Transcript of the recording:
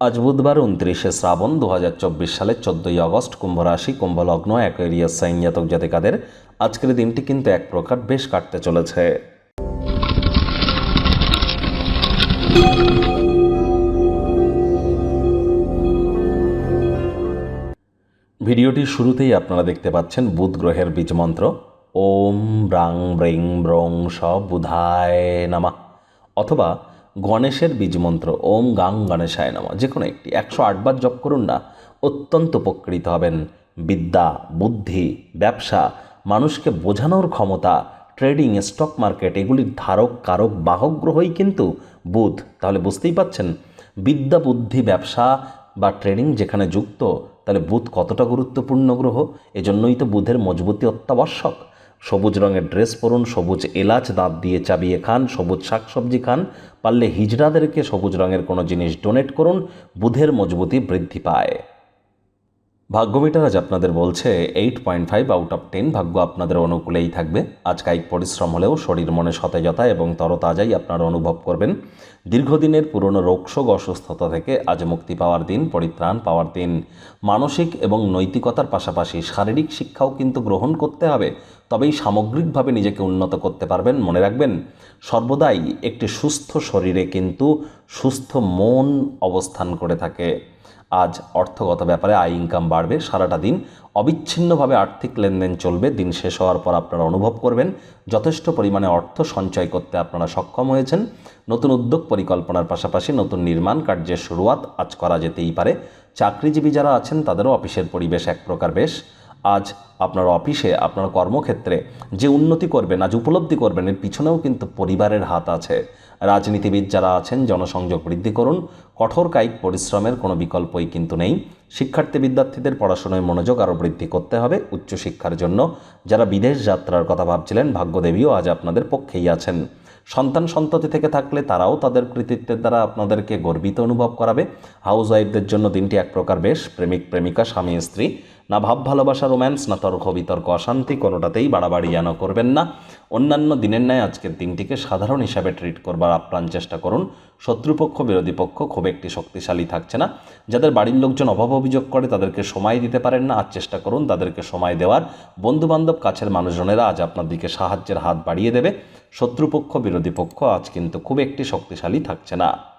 আজ বুধবার উনত্রিশে শ্রাবণ দু হাজার চব্বিশ সালের চোদ্দই আগস্ট কুম্ভ রাশি কুম্ভ লগ্ন অ্যাকোয়ারিয়াস সাইন জাতক জাতিকাদের আজকের দিনটি কিন্তু এক প্রকার বেশ কাটতে চলেছে। ভিডিওটির শুরুতেই আপনারা দেখতে পাচ্ছেন বুধ গ্রহের বীজমন্ত্র ওম ব্রাং ব্রিং ব্রং স বুধায় নামা। অথবা গণেশের বীজমন্ত্র ওম গাং গণেশায় নামা। যে কোনো একটি, একশো আটবার জপ করুন না, অত্যন্ত উপকৃত হবেন। বিদ্যা, বুদ্ধি, ব্যবসা, মানুষকে বোঝানোর ক্ষমতা, ট্রেডিং, স্টক মার্কেট, এগুলির ধারক, কারক, বাহক গ্রহই কিন্তু বুধ। তাহলে বুঝতেই পাচ্ছেন, বিদ্যা, বুদ্ধি, ব্যবসা বা ট্রেডিং যেখানে যুক্ত, তাহলে বুধ কতটা গুরুত্বপূর্ণ গ্রহ? এজন্যই তো বুধের মজবুতি অত্যাবশ্যক। সবুজ রঙের ড্রেস পরুন, সবুজ এলাচ দাঁত দিয়ে চাবিয়ে খান, সবুজ শাকসবজি খান, পারলে হিজড়াদেরকে সবুজ রঙের কোনো জিনিস ডোনেট করুন, বুধের মজবুতি বৃদ্ধি পায়। ভাগ্যমিটার আজ আপনাদের বলছে eight point five out of ten ভাগ্য আপনাদের অনুকূলেই থাকবে। আজ কায়িক পরিশ্রম হলেও শরীর মনে সতেজতা এবং তরতাজাই আপনারা অনুভব করবেন। দীর্ঘদিনের পুরনো রোগশোগ অসুস্থতা থেকে আজ মুক্তি পাওয়ার দিন, পরিত্রাণ পাওয়ার দিন। মানসিক এবং নৈতিকতার পাশাপাশি শারীরিক শিক্ষাও কিন্তু গ্রহণ করতে হবে। তবেই সামগ্রিকভাবে নিজেকে উন্নত করতে পারবেন, মনে রাখবেন। সর্বদাই একটি সুস্থ শরীরে কিন্তু সুস্থ মন অবস্থান করে থাকে। আজ অর্থগত ব্যাপারে আয় ইনকাম বাড়বে, সারাটা দিন অবিচ্ছিন্নভাবে আর্থিক লেনদেন চলবে, দিন শেষ হওয়ার পর আপনারা অনুভব করবেন যথেষ্ট পরিমাণে অর্থ সঞ্চয় করতে আপনারা সক্ষম হয়েছেন। নতুন উদ্যোগ পরিকল্পনার পাশাপাশি নতুন নির্মাণ কার্যের শুরুয়াত আজ করা যেতেই পারে। চাকরিজীবী যারা আছেন, তাদেরও অফিসের পরিবেশ এক প্রকার বেশ। আজ আপনার অফিসে, আপনার কর্মক্ষেত্রে যে উন্নতি করবেন, আজ উপলব্ধি করবেন, এর পিছনেও কিন্তু পরিবারের হাত আছে। রাজনীতিবিদ যারা আছেন, জনসংযোগ বৃদ্ধি করুন, কঠোর কায়িক পরিশ্রমের কোনো বিকল্পই কিন্তু নেই। শিক্ষার্থী বিদ্যার্থীদের পড়াশোনায় মনোযোগ আরও বৃদ্ধি করতে হবে উচ্চশিক্ষার জন্য। যারা বিদেশ যাত্রার কথা ভাবছিলেন, ভাগ্যদেবীও আজ আপনাদের পক্ষেই আছেন। সন্তান সন্ততি থেকে থাকলে তারাও তাদের কৃতিত্বের দ্বারা আপনাদেরকে গর্বিত অনুভব করাবে। হাউস ওয়াইফদের জন্য দিনটি এক প্রকার বেশ প্রেমিক প্রেমিকা, স্বামী, স্ত্রী। না ভাব, ভালোবাসা, রোম্যান্স, না তর্ক, বিতর্ক, অশান্তি কোনোটাতেই বাড়াবাড়ি যেন করবেন না। অন্যান্য দিনের ন্যায় আজকের দিনটিকে সাধারণ হিসাবে ট্রিট করবার আপ্রাণ চেষ্টা করুন। শত্রুপক্ষ, বিরোধী পক্ষ খুব একটি শক্তিশালী থাকছে না। যাদের বাড়ির লোকজন অভাব অভিযোগ করে তাদেরকে সময় দিতে পারেন না আজ চেষ্টা করুন তাদেরকে সময় দেওয়ার। বন্ধুবান্ধব, কাছের মানুষজনেরা আজ আপনার দিকে সাহায্যের হাত বাড়িয়ে দেবে। শত্রুপক্ষ, বিরোধী পক্ষ আজ কিন্তু খুব একটি শক্তিশালী থাকছে না।